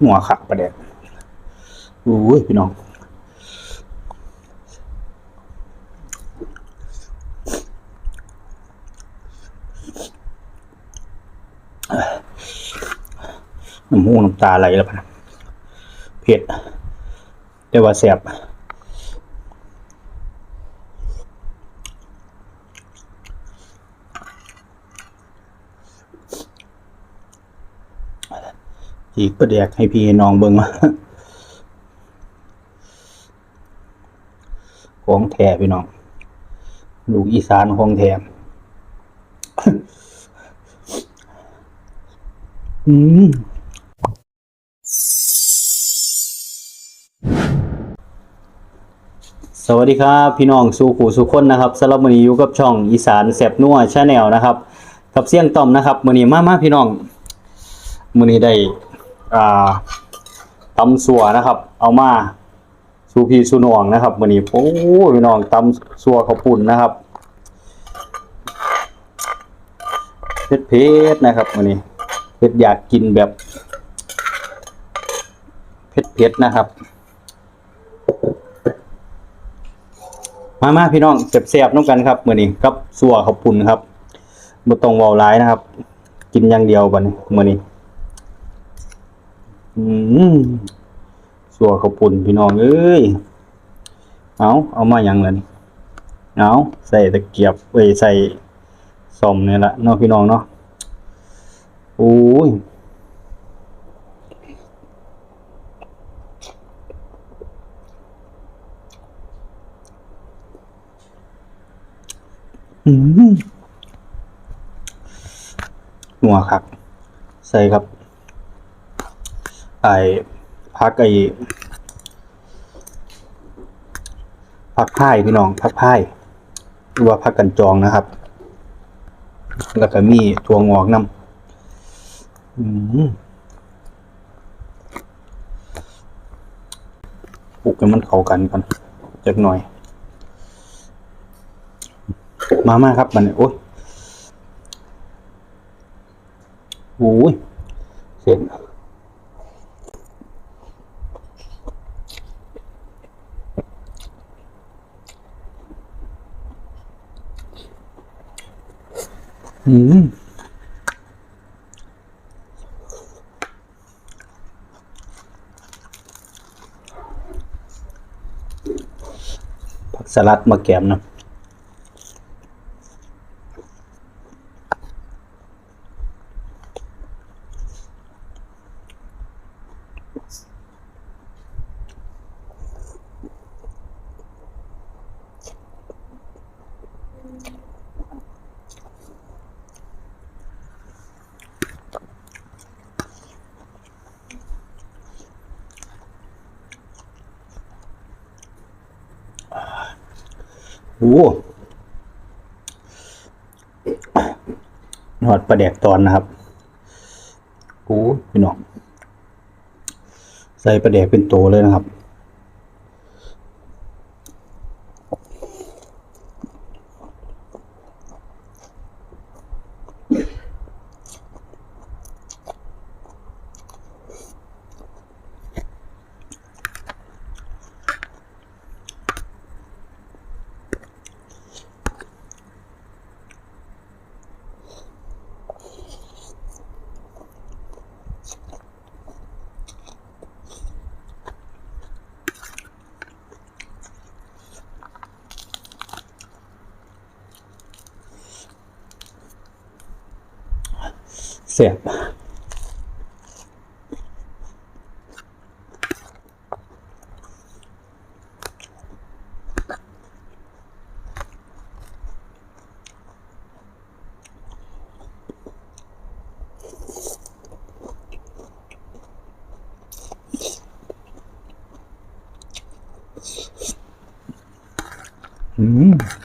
หัวขักประเด็นอุ้ยพี่น้องน้ำมูกน้ำตาไหลแล้วพนะเผ็ดแต่ว่าแสบ จีกประเดียกให้พี่น้องเบิ่งว่าของแท้พี่น้องลูกอีสานของแท้อืมสวัสดีครับ พี่น้องสู่ขู่สู่คนนะครับสำหรับมือนี้อยู่กับช่องอีสานแสบนัวชาแนลนะครับ กับเสียงต่อมนะครับมือนี้มามาพี่น้องมือนี้ได้ อ่าตำสัวนะครับ เอามาสูพีสูนองนะครับมื้อนี้โอ้พี่น้องตำสัวข้าวปุ้นนะครับเผ็ดๆนะครับมื้อนี้เผ็ดอยากกินแบบเผ็ดๆนะครับ มามาพี่น้องเสียบๆน้องกันครับมือนี้กับสัวข้าวปุ้นครับบ่ต้องว้าหลายนะครับ กินอย่างเดียวบันี้มื้อนี้ อืมสัวข้าวปุ้นพี่น้องเอ้ยเอาเอามาหยังล่ะนี่เอาใส่ตะเกียบเอ้ยใส่ซ่อมนี่ละเนาะพี่น้องเนาะโอ้ยหัวครับ ใส่ครับ ไอ้พักไอ้พักพายพี่น้องพักพายหรือว่าพักกันจองนะครับ แล้วก็มีถั่วงอกน้ำอืมปลุกให้มันเข้ากันก่อนจักหน่อย มามาครับมันโอ้ยโอ้ยเสร็จ อืมผักสลัดมาแกมนะ โอ้หอดประแดกตอนนะครับโอ้พี่น้องใส่ประแดกเป็นโตเลยนะครับ เสียบอืม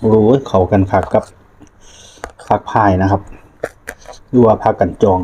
โอ้ย เขากันคักกับพักพายนะครับหรือว่าพักกันจอง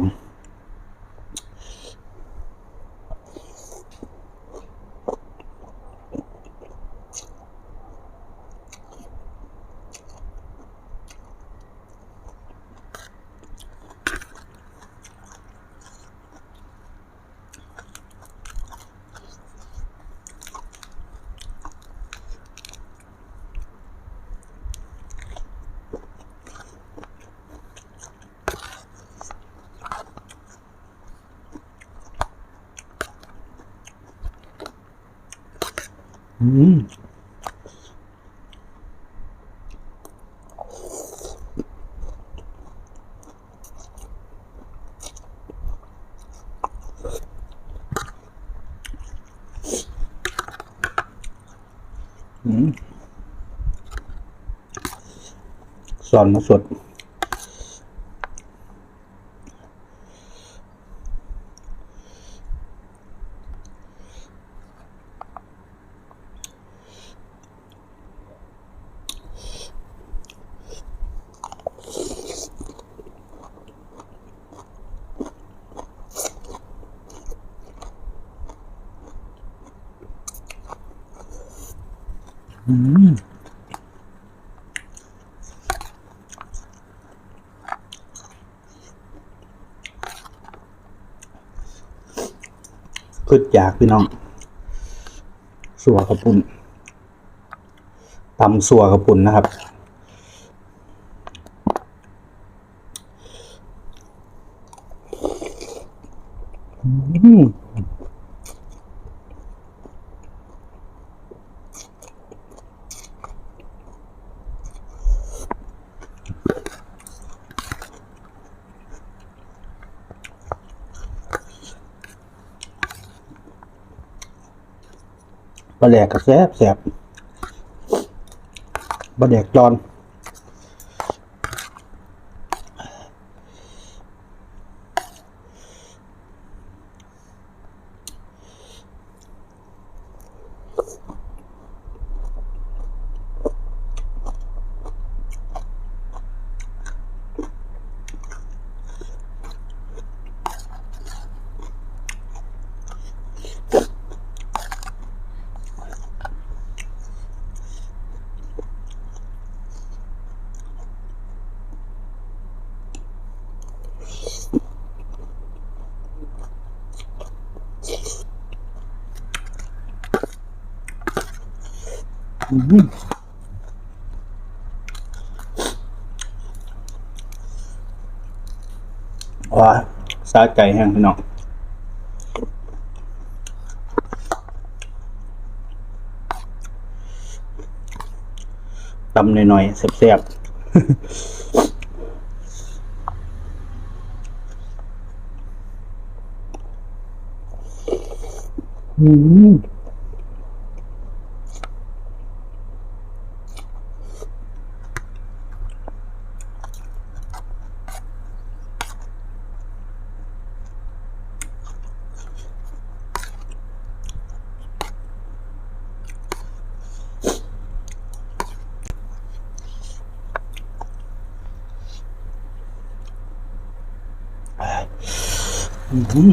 อืมสอนมาสด อืมขึ้นอยากพี่น้อง สัวกระปุ่นตำสัวกระปุ่นนะครับ อืม ปลาแดกก็แซ่บแซ่บปลาแดกจอน ว้าสาใจแห้งพี่น้องตำหน่อยๆแซ่บๆอืม ม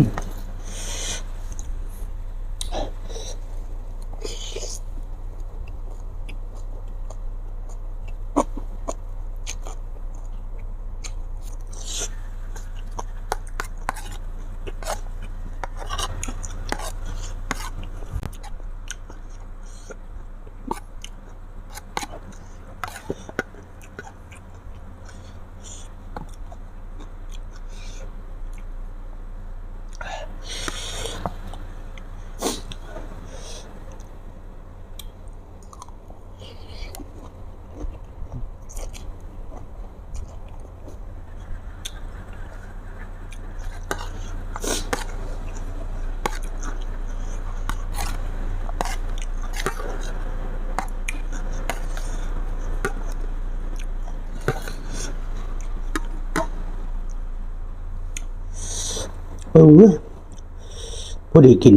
ออพอดีกิน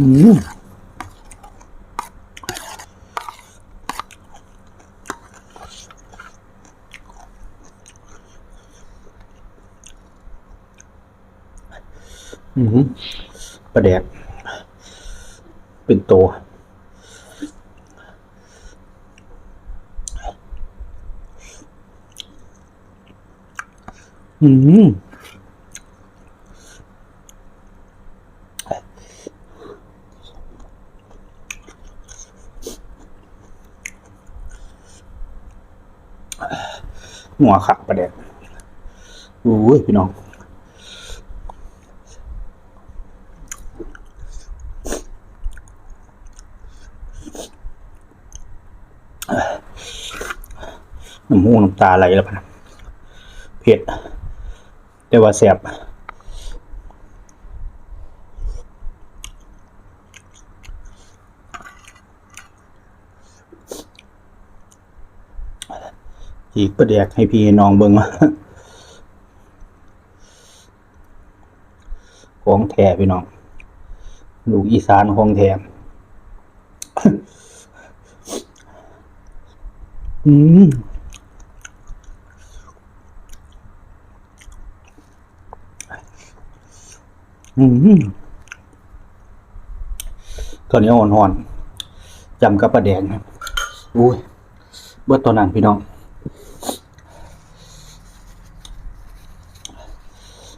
อืม ประแดกเป็นโตอืมหัวขากประเด็นโอ้ยพี่น้อง น้ำมูกน้ำตาไหลแล้วพะนะเผ็ดแต่ว่าแสบจีกประเดียกให้พี่น้องเบิ่งว่าของแท้พี่น้อง ลูกอีสานของแท้อืม อืมตอนนี้อ่อนๆจำกับประแดงครับอุ้ยเบิดตอนนั้นพี่น้อง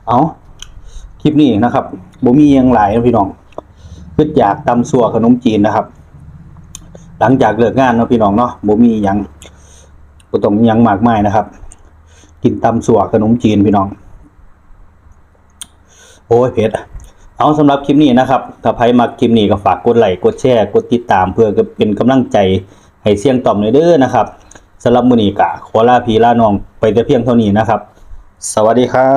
เอาคลิปนี้นะครับบ่มียังหลายนะพี่น้องคืออยากตำสัวขนมจีนนะครับ หลังจากเลิกงานนะพี่น้องเนาะบ่มียังบ่ต้องมีหยังมากมายนะครับ กินตำสัวขนมจีนพี่น้อง โอ้ยเผ็ด เอาสำหรับคลิปนี้นะครับ ถ้าใครมาคลิปนี้ก็ฝากกดไลค์ กดแชร์ กดติดตามเพื่อเป็นกำลังใจให้เสียงต่อมในอยเด้อนะครับสำหรับมือนี้กะขอลาพีลาน้องไปแต่เพียงเท่านี้นะครับ สวัสดีครับ